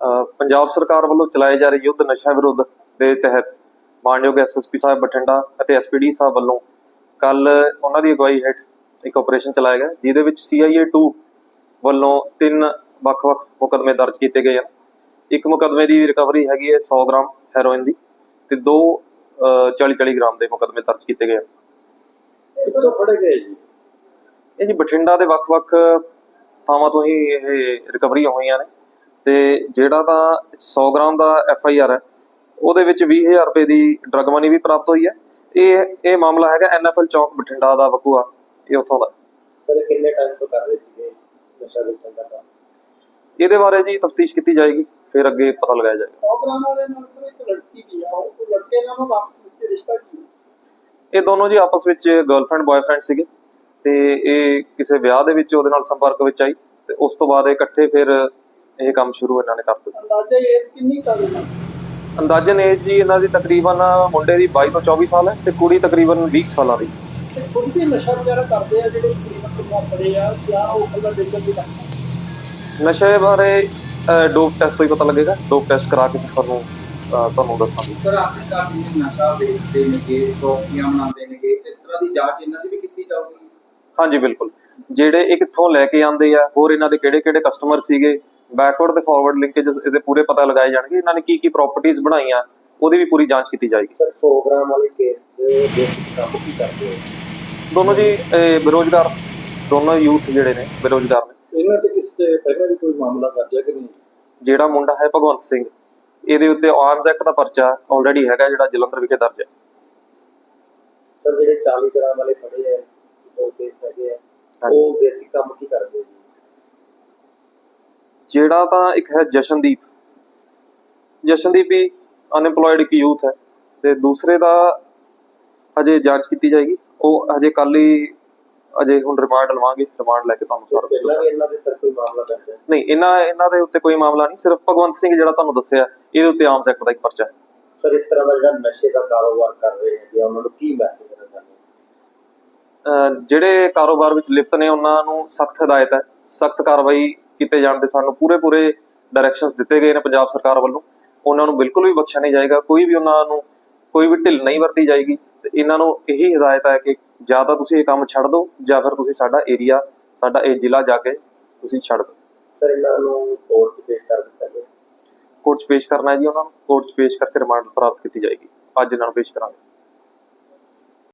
ਪੰਜਾਬ ਸਰਕਾਰ ਵੱਲੋਂ ਚਲਾਏ ਜਾ ਰਹੇ ਯੁੱਧ ਨਸ਼ਾ ਵਿਰੁੱਧ ਦੇ ਤਹਿਤ ਮਾਨਯੋਗ ਐਸਐਸਪੀ ਸਾਹਿਬ ਬਠਿੰਡਾ ਅਤੇ ਐਸਪੀਡੀ ਸਾਹਿਬ ਵੱਲੋਂ ਕੱਲ ਉਹਨਾਂ ਦੀ ਅਗਵਾਈ ਹੇਠ ਇੱਕ ਆਪਰੇਸ਼ਨ ਚਲਾਇਆ ਗਿਆ ਜਿਹਦੇ ਵਿੱਚ CIA 2 ਵੱਲੋਂ ਤਿੰਨ ਵੱਖ-ਵੱਖ ਮੁਕੱਦਮੇ ਦਰਜ ਕੀਤੇ ਗਏ ਹਨ ਇੱਕ ਮੁਕੱਦਮੇ ਦੀ ਰਿਕਵਰੀ ਹੈਗੀ ਹੈ 100 ਗ੍ਰਾਮ ਹੈਰੋਇਨ ਦੀ ਤੇ ਦੋ 40-40 ਗ੍ਰਾਮ ਦੇ ਮੁਕੱਦਮੇ ਦਰਜ ਕੀਤੇ ਗਏ ਹਨ ਕਿਸ ਤੋਂ ਫੜੇ ਗਏ ਜੀ? ਇਹ ਜੀ ਬਠਿੰਡਾ ਦੇ ਵੱਖ-ਵੱਖ ਥਾਵਾਂ ਤੋਂ ਹੀ ਇਹ ਰਿਕਵਰੀਆਂ ਹੋਈਆਂ ਨੇ। ਤੇ ਜਿਹੜਾ ਤਾਂ 100 ਗ੍ਰਾਮ ਦਾ ਐਫ ਆਈ ਆਰ ਹੈ ਉਹਦੇ ਵਿੱਚ 20000 ਰੁਪਏ ਦੀ ਡਰਗ ਮਨੀ ਵੀ ਪ੍ਰਾਪਤ ਹੋਈ ਹੈ। ਇਹ ਇਹ ਮਾਮਲਾ ਹੈਗਾ ਐਨਐਫਐਲ ਚੌਕ ਬਠਿੰਡਾ ਦਾ ਵਕੂਆ ਇਹ ਉੱਥੋਂ ਦਾ। ਸਰ ਇਹ ਕਿੰਨੇ ਟਾਈਮ ਤੋਂ ਕਰ ਰਹੇ ਸੀਗੇ ਨਸ਼ਾ ਵੇਚਣ ਦਾ ਕੰਮ? ਇਹਦੇ ਬਾਰੇ ਜੀ ਤਫਤੀਸ਼ ਕੀਤੀ ਜਾਏਗੀ ਫਿਰ ਅੱਗੇ ਪਤਾ ਲਗਾਇਆ ਜਾਏਗਾ। 100 ਗ੍ਰਾਮ ਵਾਲੇ ਨਾਲ ਸਰ ਇੱਕ ਲੜਕੀ ਵੀ ਆ ਉਹ ਲੜਕੇ ਨਾਲ ਉਹਦਾ ਆਪਸ ਵਿੱਚ ਰਿਸ਼ਤਾ ਕੀ? ਇਹ ਦੋਨੋਂ ਜੀ ਆਪਸ ਵਿੱਚ ਗਰਲਫ੍ਰੈਂਡ ਬॉयਫ੍ਰੈਂਡ ਸੀਗੇ ਤੇ ਇਹ ਕਿਸੇ ਵਿਆਹ ਦੇ ਵਿੱਚ ਉਹਦੇ ਨਾਲ ਸੰਪਰਕ ਵਿੱਚ ਆਈ ਤੇ ਉਸ ਤੋਂ ਬਾਅਦ ਇਹ ਇਕੱਠੇ ਫਿਰ ਇਹ ਕੰਮ ਸ਼ੁਰੂ ਇਹਨਾਂ ਨੇ ਕਰ ਦਿੱਤਾ। ਅੰਦਾਜ਼ਾ ਏਜ ਕਿੰਨੀ ਕਰ ਲੈਣਾ ਅੰਦਾਜ਼ਨ ਏਜ ਜੀ ਇਹਨਾਂ ਦੀ ਤਕਰੀਬਨ ਮੁੰਡੇ ਦੀ 22 ਤੋਂ 24 ਸਾਲ ਹੈ ਤੇ ਕੁੜੀ ਤਕਰੀਬਨ 20 ਸਾਲਾਂ ਦੀ। ਤੇ ਖੁਦ ਵੀ ਨਸ਼ਾ ਵਗੈਰਾ ਕਰਦੇ ਆ ਜਿਹੜੇ ਕੁੜੀਆਂ ਕੁੜੀਆਂ ਫੜੇ ਆ ਜਾਂ ਉਹ ਕੱਲਾ ਵੇਚਣ ਦੀ ਕਰਦੇ? ਨਸ਼ੇ ਬਾਰੇ ਡੋਪ ਟੈਸਟ ਤੋਂ ਹੀ ਪਤਾ ਲੱਗੇਗਾ। ਡੋਪ ਟੈਸਟ ਕਰਾ ਕੇ ਸਾਨੂੰ ਤੁਹਾਨੂੰ ਦੱਸਾਂਗੇ। ਸਰ ਆਪਣੇ ਘਰ ਨਸ਼ਾ ਵੇਚਦੇ ਨੇਗੇ ਟੋਪੀਆਂ ਬਣਾਉਂਦੇ ਨੇਗੇ ਇਸ ਤਰ੍ਹਾਂ ਦੀ ਜਾਂਚ ਇਹਨਾਂ ਦੀ ਵੀ ਕੀਤੀ ਜਾਊਗੀ? ਹਾਂਜੀ ਬਿਲਕੁਲ। ਜਿਹੜੇ ਇਹ ਕਿੱਥੋਂ ਲੈ ਕੇ ਆਉਂਦੇ ਆ ਹੋਰ ਇਹਨਾਂ ਦੇ ਕਿਹੜੇ ਕਿਹੜੇ ਕਸਟਮਰ ਸੀਗੇ ਬੈਕਵਰਡ ਤੇ ਫਾਰਵਰਡ ਲਿੰਕੇजेस ਇਹਦੇ ਪੂਰੇ ਪਤਾ ਲਗਾਏ ਜਾਣਗੇ ਇਹਨਾਂ ਨੇ ਕੀ ਕੀ ਪ੍ਰਾਪਰਟੀਆਂ ਬਣਾਈਆਂ ਉਹਦੀ ਵੀ ਪੂਰੀ ਜਾਂਚ ਕੀਤੀ ਜਾਏਗੀ। ਸਰ 100 ਗ੍ਰਾਮ ਵਾਲੇ ਕੇਸ 'ਚ ਬੇਸਿਕ ਕੰਮ ਕੀ ਕਰਦੇ ਹੋ? ਦੋਨੋਂ ਜੀ ਇਹ ਬੇਰੁਜ਼ਗਾਰ ਦੋਨੋਂ ਯੂਥ ਜਿਹੜੇ ਨੇ ਬੇਰੁਜ਼ਗਾਰ ਨੇ। ਇਹਨਾਂ ਤੇ ਕਿਸ ਤੇ ਪਹਿਲਾਂ ਵੀ ਕੋਈ ਮਾਮਲਾ ਦਰਜ ਹੈ ਕਿ ਨਹੀਂ? ਜਿਹੜਾ ਮੁੰਡਾ ਹੈ ਭਗਵੰਤ ਸਿੰਘ ਇਹਦੇ ਉੱਤੇ ਆਰਮਸ ਐਕਟ ਦਾ ਪਰਚਾ ਆਲਰੇਡੀ ਹੈਗਾ ਜਿਹੜਾ ਜਲੰਧਰ ਵਿਖੇ ਦਰਜ ਹੈ। ਸਰ ਜਿਹੜੇ 40 ਗ੍ਰਾਮ ਵਾਲੇ ਫੜੇ ਆ ਦੋ ਕੇਸ ਹੈਗੇ ਆ। ਉਹ ਬੇਸਿਕ ਕੰਮ ਕੀ ਕਰਦੇ ਜੀ? ਜਿਹੜਾ ਤਾਂ ਇੱਕ ਹੈ ਜਸ਼ਨਦੀਪ। ਜਸ਼ਨਦੀਪ ਵੀ ਅਨਐਮਪਲੋਇਡ ਇੱਕ ਯੂਥ ਹੈ ਤੇ ਦੂਸਰੇ ਦਾ ਅਜੇ ਜਾਂਚ ਕੀਤੀ ਜਾਏਗੀ। ਉਹ ਅਜੇ ਕੱਲ ਹੀ ਅਜੇ ਹੁਣ ਰਿਮਾਂਡ ਲਵਾਂਗੇ ਰਿਮਾਂਡ ਲੈ ਕੇ ਤੁਹਾਨੂੰ ਸਾਰਾ ਕੁਝ ਦੱਸਾਂਗੇ। ਇਹਨਾਂ ਦੇ ਸਰ ਕੋਈ ਮਾਮਲਾ ਹੈ? ਨਹੀਂ ਇਹਨਾਂ ਇਹਨਾਂ ਦੇ ਉੱਤੇ ਕੋਈ ਮਾਮਲਾ ਨਹੀਂ ਸਿਰਫ ਭਗਵੰਤ ਸਿੰਘ ਜਿਹੜਾ ਤੁਹਾਨੂੰ ਦੱਸਿਆ ਇਹਦੇ ਉੱਤੇ ਆਰਮਸ ਐਕਟ ਦਾ ਇੱਕ ਪਰਚਾ ਹੈ। ਸਰ ਇਸ ਤਰ੍ਹਾਂ ਦਾ ਜਿਹੜਾ ਨਸ਼ੇ ਦਾ ਕਾਰੋਬਾਰ ਕਰ ਰਹੇ ਹੈਗੇ ਉਹਨਾਂ ਨੂੰ ਕੀ ਮੈਸੇਜ ਦੇਣਾ ਚਾਹੁੰਦੇ ਜਿਹੜੇ ਕਾਰੋਬਾਰ ਵਿੱਚ ਲਿਪਤ ਨੇ ਉਹਨਾਂ ਨੂੰ ਸਖਤ ਹਦਾਇਤ ਹੈ ਸਖਤ ਕਾਰਵਾਈ ਕੀਤੇ ਜਾਣ ਦੇ ਸਾਨੂੰ ਪੂਰੇ ਪੂਰੇ ਡਾਇਰੈਕਸ਼ਨਸ ਦਿੱਤੇ ਗਏ ਨੇ ਪੰਜਾਬ ਸਰਕਾਰ ਵੱਲੋਂ। ਉਹਨਾਂ ਨੂੰ ਬਿਲਕੁਲ ਵੀ ਬਖਸ਼ਿਆ ਨਹੀਂ ਜਾਏਗਾ ਕੋਈ ਵੀ ਉਹਨਾਂ ਨੂੰ ਕੋਈ ਵੀ ਢਿੱਲ ਨਹੀਂ ਵਰਤੀ ਜਾਏਗੀ। ਤੇ ਇਹਨਾਂ ਨੂੰ ਇਹੀ ਹਦਾਇਤ ਹੈ ਕਿ ਜਾਂ ਤਾਂ ਤੁਸੀਂ ਇਹ ਕੰਮ ਛੱਡ ਦਿਓ ਜਾਂ ਫਿਰ ਤੁਸੀਂ ਸਾਡਾ ਏਰੀਆ ਸਾਡਾ ਇਹ ਜ਼ਿਲ੍ਹਾ ਜਾ ਕੇ ਤੁਸੀਂ ਛੱਡ ਦਿਓ। ਸਰ ਇਹਨਾਂ ਨੂੰ ਕੋਰਟ 'ਚ ਪੇਸ਼ ਕਰ ਦਿੱਤਾ ਗਿਆ? ਕੋਰਟ 'ਚ ਪੇਸ਼ ਕਰਨਾ ਹੈ ਜੀ ਉਹਨਾਂ ਨੂੰ। ਕੋਰਟ 'ਚ ਪੇਸ਼ ਕਰਕੇ ਰਿਮਾਂਡ ਪ੍ਰਾਪਤ ਕੀਤੀ ਜਾਏਗੀ। ਅੱਜ ਇਹਨਾਂ ਨੂੰ ਪੇਸ਼ ਕਰਾਂਗੇ।